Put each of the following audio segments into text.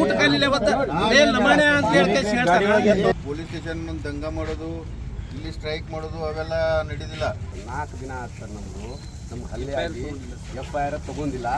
ಊಟ ಅಂತ ಹೇಳ್ತಾರೆ. ಪೊಲೀಸ್ ಸ್ಟೇಷನ್ ದಂಗ ಮಾಡೋದು ಇಲ್ಲಿ ಸ್ಟ್ರೈಕ್ ಮಾಡೋದು ಅವೆಲ್ಲ ನಡೆದಿಲ್ಲ. ನಾಲ್ಕು ದಿನ ಆಯ್ತು ಸರ್ ನಮ್ಮದು ನಮ್ಮ ಹಲ್ಲೆ ಆಗಿ ಎಫ್ ಐ ಆರ್ ತಗೊಂಡಿಲ್ಲ.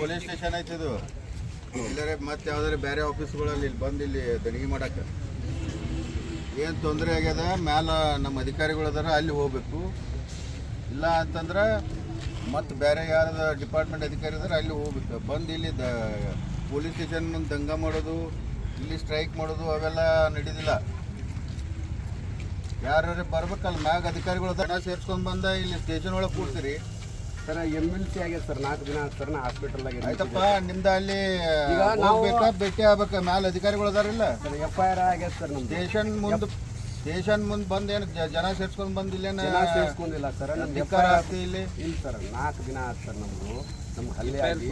ಪೊಲೀಸ್ ಸ್ಟೇಷನ್ ಐತಿ ಇದು. ಇಲ್ಲರೆ ಮತ್ತೆ ಯಾವ್ದಾರ ಬೇರೆ ಆಫೀಸ್ಗಳಲ್ಲಿ ಇಲ್ಲಿ ಬಂದು ಇಲ್ಲಿ ದಣಿಗೆ ಮಾಡಕ್ಕೆ ಏನು ತೊಂದರೆ ಆಗ್ಯದ? ಮ್ಯಾಲ ನಮ್ಮ ಅಧಿಕಾರಿಗಳು ಅದಾರ, ಅಲ್ಲಿ ಹೋಗ್ಬೇಕು. ಇಲ್ಲ ಅಂತಂದ್ರೆ ಮತ್ತೆ ಬೇರೆ ಯಾರದ ಡಿಪಾರ್ಟ್ಮೆಂಟ್ ಅಧಿಕಾರಿ ಇದ್ರೆ ಅಲ್ಲಿ ಹೋಗ್ಬೇಕು. ಬಂದು ಇಲ್ಲಿ ದ ಪೊಲೀಸ್ ಸ್ಟೇಷನ್ ದಂಗ ಮಾಡೋದು ಇಲ್ಲಿ ಸ್ಟ್ರೈಕ್ ಮಾಡೋದು ಅವೆಲ್ಲ ನಡೀದಿಲ್ಲ. ಯಾರು ಬರ್ಬೇಕಲ್ಲ ಮ್ಯಾಗ ಅಧಿಕಾರಿಗಳು ಹಣ ಸೇರ್ಸ್ಕೊಂಡ್ ಬಂದ ಇಲ್ಲಿ ಸ್ಟೇಷನ್ ಒಳಗೆ ಕೂಡ್ತೀರಿ ಸರ್ ಎಂ ಎಲ್ ಸಿ ಆಗ್ಯದ ಸರ್ ನಾಲ್ಕು ದಿನ ಸರ್ ನಾ ಹಾಸ್ಪಿಟಲ್ ಆಯ್ತಪ್ಪ ನಿಮ್ದ ಅಲ್ಲಿ ಹೋಗ್ಬೇಕಾ ಭೇಟಿ ಆಗ್ಬೇಕು? ಮ್ಯಾಲ ಅಧಿಕಾರಿಗಳು ಅದಾರಿಲ್ಲ? ಸರ್ ಎಫ್ ಐ ಆರ್ ಆಗ್ಯದ ಸರ್ ನಮ್ಮ ಸ್ಟೇಷನ್ ಮುಂದ್ ಸ್ಟೇಷನ್ ಮುಂದೆ ಬಂದು ಏನ್ ಜನ ಸೇರ್ಸ್ಕೊಂಡ್ ಬಂದ್ ಇಲ್ಲೇನ? ಜನ ಸೇರಿಸ್ಕೊಂಡಿಲ್ಲ ಸರ್ ನಮ್ದು ಎಫ್ ಐ ಆರ್ ಆಗ್ತಿ ಇಲ್ಲಿ? ಇಲ್ಲ ಸರ್ ನಾಲ್ಕು ದಿನ ಆಯ್ತು ಸರ್ ನಮ್ಮದು ನಮ್ಮ ಹಲ್ಲೆ ಆಗಿ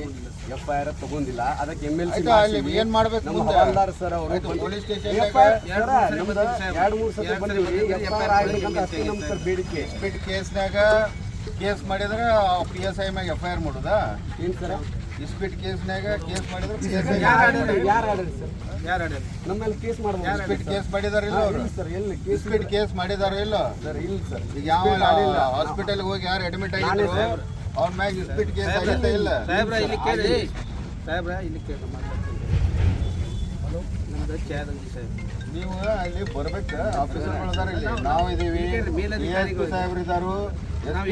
ಎಫ್ ಐ ಆರ್ ತಗೊಂಡಿಲ್ಲ. ಅದಕ್ಕೆ ಎಂ ಎಲ್ ಸಿ ಅಲ್ಲಿ ಏನ್ ಮಾಡ್ಬೇಕು ನಮ್ಮ ಹವಾಲ್ದಾರ್ ಸರ್ ಅವರು police station station F I R ನಮ್ದು ಎರಡು ಮೂರು ಸತಿ ಬಂದಿವಿ ಎಫ್ ಐ ಆರ್ ಆಗ್ಬೇಕಂತ ಅಷ್ಟೇ ನಮ್ಮ ಸರ್ ಬೇಡಿಕೆ. ಸ್ಪೀಡ್ ಕೇಸ್ನಾಗ ಕೇಸ್ ಮಾಡಿದ್ರೆ ಪಿ ಎಸ್ ಐ ಮ್ಯಾಗ ಎಫ್ ಐ ಆರ್ ಮಾಡುದಾ? ಏನು ಸರ್? ಇಸ್ಪೀಟ್ ಕೇಸ್ನಾಗ ಕೇಸ್ ಮಾಡಿದ್ರು ಪಿ ಎಸ್ ಐ ಯಾರು ಸರ್? ಯಾರು ಆಡ್ಯಾರ? ನಮ್ಮ ಕೇಸ್ ಮಾಡ್ಬೋದು. ಇಸ್ಪೀಟ್ ಕೇಸ್ ಮಾಡಿದಾರ ಇಲ್ಲ ಅವ್ರು ಇಲ್ಲ ಸರ್ ಎಲ್ಲಿ? ಕೇಸ್ ಇಸ್ಪೀಟ್ ಕೇಸ್ ಮಾಡಿದಾರ ಇಲ್ಲ ಸರ್ ಇಲ್ಲ ಸರ್. ಈಗ ಯಾವ ಹಾಸ್ಪಿಟಲ್ ಹೋಗಿ ಯಾರು ಅಡ್ಮಿಟ್ ಆಗಿದ್ರು? ಅವ್ರ ಮ್ಯಾಗ ಇಸ್ಪೀಟ್ ಕೇಸ್ ಆಗೈತೆ ಇಲ್ಲ? ಸಾಹೇಬ್ರ ಇಲ್ಲಿ ಕೇಳಿ. ಸಾಹೇಬ್ರ ಇಲ್ಲಿ ಕೇಳಿ. ನಮ್ದು ಚಾದಂಗಿ ಸಾಹೇಬ್ ನೀವು ಅಲ್ಲಿ ಬರ್ಬೇಕು. ಆಫೀಸರ್ಗಳು ಅದಾರ ಇಲ್ಲಿ. ನಾವು ಇದೀವಿ ಸಾಹೇಬ್ರು ಇದಾರು. ನಾವು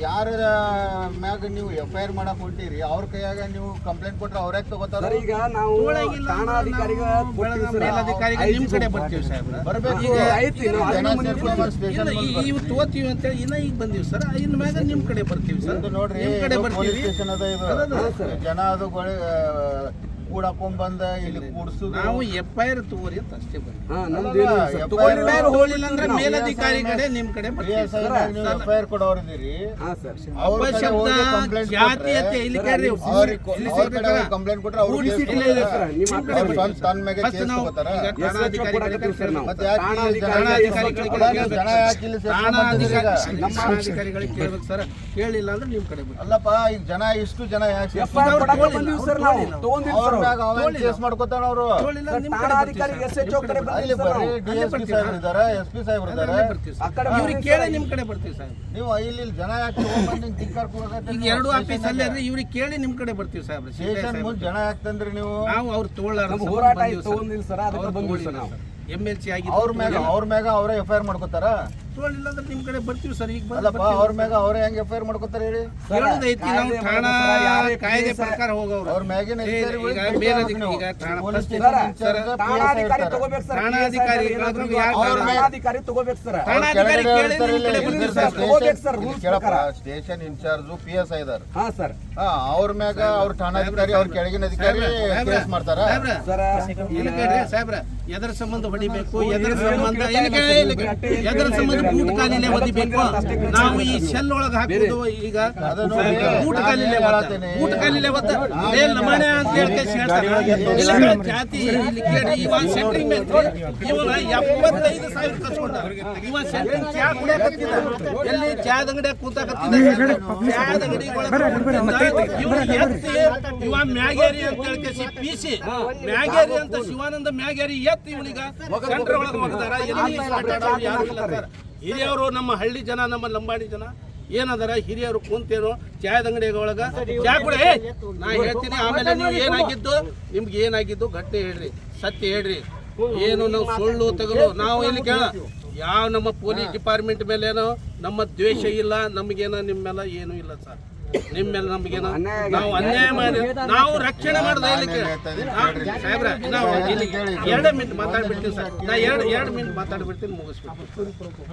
ಯಾರ ಮ್ಯಾಗ ನೀವು ಎಫ್ ಐ ಆರ್ ಮಾಡಕ್ ಹೊಂಟಿರಿ ಅವ್ರ ಕೈಯಾಗ ನೀವು ಕಂಪ್ಲೇಂಟ್ ಕೊಟ್ರೆ ಅವ್ರ ಯಾಕೆ ತಗೋತಾರ? ಸರ್ ಈಗ ನಾವು ಠಾಣಾಧಿಕಾರಿಗೆ ಕೊಟ್ಟಿವಿ ಸರ್. ಮೇಲಧಿಕಾರಿಗೆ ನಿಮ್ ಕಡೆ ಬರ್ತೀವಿ ಸಾಹೇಬ್ರ. ಬರ್ಬೇಕು ಸ್ಟೇಷನ್ ಇವು ತೋತೀವಿ ಅಂತೇಳಿ ಇನ್ನ ಈಗ ಬಂದೀವಿ ಸರ್. ಇನ್ ಮ್ಯಾಗ ನಿಮ್ ಕಡೆ ಬರ್ತೀವಿ ಸರ್. ನೋಡ್ರಿ ಕಡೆ ಬರ್ತೀವಿ. ಸ್ಟೇಷನ್ ಅದ ಇದು. ಜನ ಅದು ಕೂಡಕೊಂಡ್ ಬಂದ ಇಲ್ಲಿ ಕೂಡ್ಸುದು. ನಾವು ಎಫ್ ಐ ಆರ್ ತಗೋರಿ ಅಂತ ಅಷ್ಟೇ FIR ಹೋಗ್ಲಿಲ್ಲ ಅಂದ್ರೆ ಮೇಲಧಿಕಾರಿ ಕಡೆ ನಿಮ್ ಕಡೆ ಐ ಎಫ್ ಐ ಆರ್ ಕೊಡೋರಿದ್ದೀರಿ ಜಾತೀಯತೆ ಇಲ್ಲಿ ಕೇಳ್ರಿ ಕಂಪ್ಲೇಂಟ್ ಕೊಟ್ರೆ ತನ್ನ ಮೇಲೆ ಕೇಸ್ ತಗೋತಾರ ಜನ ಠಾಣಾಧಿಕಾರಿಗಳಿಗೆ ಕೇಳ್ಬೇಕು. ಠಾಣಾಧಿಕಾರಿಗಳಿಗೆ ಸರ್ ಕೇಳಿಲ್ಲ ಅಂದ್ರೆ ನಿಮ್ ಕಡೆ ಅಲ್ಲಪ್ಪ ಈಗ ಜನ ಇಷ್ಟು ಜನ ಯಾಕೆ ಕೇಸ್ ಮಾಡ್ಕೊತಾನ ಅವರು. ಠಾಣಾಧಿಕಾರಿ ಎಸ್. ಎಚ್ ಅಲ್ಲಿ ಬರ್ರಿ. ಡಿ ಎಸ್ ಪಿ ಸಾಹೇಬ್ರು ಇದಾರ ಎಸ್ ಪಿ ಸಾಹೇಬ್ರು ಆ. ಕಡೆ ಇವ್ರಿಗೆ ಕೇಳಿ. ನಿಮ್ ಕಡೆ ಬರ್ತೀವಿ ಸರ್ ನೀವು ಇಲ್ಲಿ ಇಲ್ಲಿ ಜನ ಯಾಕೆ ತಗೊಂಡ್ಬಂದು ಹಿಂಗ್ ಧಿಕ್ಕಾರ ಕೊಡಕತ್ತೀರಿ ಈಗ ನೀವು ಎರಡು? ಆಫೀಸ್ ಅಲ್ಲೇ ರೀ ಇವ್ರಿಗೆ ಕೇಳಿ ನಿಮ್ ಕಡೆ ಬರ್ತೀವಿ ಸಾಹೇಬ್ರೆ. ಸ್ಟೇಷನ್ ಮುಂದೆ ಜನ ಯಾಕೆ ತಂದ್ರಿ ನೀವು? ನಾವು ಅವ್ರು ನಮ್ಮ ಹೋರಾಟ ಆಯ್ತು ಸರ್. ಅದಕ್ಕೆ ಸರ್ ನಾವು. ಎಂ ಎಲ್ ಸಿ ಆಗಿ ಅವ್ರ ಮ್ಯಾಗ ಅವ್ರ ಮ್ಯಾಗ ಅವರೇ ಎಫ್ ಐ ಆರ್ ಮಾಡ್ಕೋತಾರ? ತಗೊಳ್ಳಿಲ್ಲ ಅಂದ್ರೆ ನಿಮ್ ಕಡೆ ಬರ್ತೀವಿ ಸರ್ ಈಗ ಅಲ್ಲಪ್ಪ. ಅವ್ರ ಮ್ಯಾಗ ಅವ್ರೇ ಹೆಂಗ್ ಎಫ್ ಐ ಆರ್ ಮಾಡ್ಕೋತಾರ ಹೇಳಿ? ಹೇಳೋದೈತಿ ನಾವು ಕಾಯ್ದೆ ಠಾಣಾ ಪ್ರಕಾರ ಕಾಯ್ದೆ ಪ್ರಕಾರ ಹೋಗವ್ರು ಅವ್ರ ಮ್ಯಾಗಿನ ಸ್ಟೇಷನ್ ಇನ್ಚಾರ್ಜ್ ಠಾಣಾಧಿಕಾರಿ ತಗೋಬೇಕು ಸರ್. ಠಾಣಾಧಿಕಾರಿ ಏನಾದ್ರು ಏನಾದ್ರು ಯಾರು ಅವ್ರ ತಗೋಬೇಕು ಸರ್? ಅವ್ರ ಠಾಣಾಧಿಕಾರಿ ಕೆಳಗಡೆ ಕೇಳಿ ನಿಮ್ ಕಡೆ ಇಲ್ಲಿ. ಬರ್ತೀವಿ ಸರ್, ತಗೋಬೇಕು ಸರ್, ಇಲ್ಲಿ ಕೇಳಪ್ಪ ಪ್ರಕಾರ. Station in charge P S I ಇದಾರೆ ಹಾ ಸರ್. ಹಾ ಅವ್ರ ಮ್ಯಾಗ ಅವ್ರ ಠಾಣಾಧಿಕಾರಿ ಅವ್ರ ಕೆಳಗಿನ ಅಧಿಕಾರಿ ಕೇಸ್ ಮಾಡ್ತಾರ. ಸರ್ ಇಲ್ಲಿ ಕೇಳ್ರಿ ಸಾಹೇಬ್ರ ಎದರ ಸಂಬಂಧ ಹೊಡಿಬೇಕು ಎದರ ಸಂಬಂಧ ಎದರ ಸಂಬಂಧ ಬೂಟ್ ಕಾಲಿಲೆ ನೀವು ಒದಿಬೇಕು. ನಾವು ಈ. ಶೆಲ್ ಒಳಗೆ ಹಾಕುದು ಈಗ ಬೂಟ್ ಕಾಲಿಲೆ? ಬೂಟ್ ಕಾಲಿಲೆ ಒತ್ತ. ಏ ಲಮಾಣೆ ಅಂತ ಹೇಳ್ತಾರೆ ಜಾತಿ ಇಲ್ಲಿ ಕೇಳಿ ಇವ ಸೆಂಟ್ರಿಂಗ್ ಇವನ ಎಪ್ಪತ್ತೈದು ಸಾವಿರ ಕಸ್ಕೊಂಡ ಇವ ಸೆಂಟ್ರಿಂಗ್ ಚಾ ಕುಡಿಯಕತ್ತಿದ ಎಲ್ಲಿ ಚಾದ ಕೂತಾಕತ್ತಿದ ಅಂಗಡಿ ಎತ್ತಿ ಇವ ಮ್ಯಾಗೇರಿ ಅಂತ ಹೇಳ್ಕೇಸಿ. P C. ಮ್ಯಾಗೇರಿ ಅಂತ ಶಿವಾನಂದ ಮ್ಯಾಗೇರಿ ಎತ್ತಿ ಇವನಿಗ ಎಲ್ಲಿ ಹಿರಿಯವರು ನಮ್ಮ ಹಳ್ಳಿ ಜನ ನಮ್ಮ ಲಂಬಾಣಿ ಜನ ಏನದಾರ ಹಿರಿಯರು ಕುಂತೇನು ಚಾಯದ ಅಂಗಡಿ ಒಳಗ ಚಾ ಕೂಡ ನಾ ಹೇಳ್ತೀನಿ ಆಮೇಲೆ ನೀವು ಏನಾಗಿದ್ದು ನಿಮ್ಗೆ ಏನಾಗಿದ್ದು ಗಟ್ಟಿ ಹೇಳ್ರಿ ಸತ್ಯ ಹೇಳ್ರಿ. ಏನು ನಾವು ಸುಳ್ಳು ತಗಲು ನಾವು ಇಲ್ಲಿ ಕೇಳ ಯಾವ ನಮ್ಮ ಪೊಲೀಸ್ ಡಿಪಾರ್ಟ್ಮೆಂಟ್ ಮೇಲೆ ಏನೋ ನಮ್ಮ ದ್ವೇಷ ಇಲ್ಲ ನಮಗೇನೋ ನಿಮ್ಮೆಲ್ಲ ಏನೂ ಇಲ್ಲ ಸರ್. ನಿಮ್ಮೆಲ್ಲ ನಮಗೆ ನಾವು ಅನ್ಯಾಯ ಮಾಡಿ ನಾವು ರಕ್ಷಣೆ ಮಾಡ್ದೆ ಸಾಹೇಬ್ರ ನಾವು ಎರಡು ಮಿನಿಟ್ ಮಾತಾಡ್ಬಿಡ್ತೀನಿ ಸರ್. ನಾ ಎರಡು ಎರಡು ಮಿನಿಟ್ ಮಾತಾಡ್ಬಿಡ್ತೀನಿ ಮುಗಿಸ್ಬಿಡ್ತೀನಿ.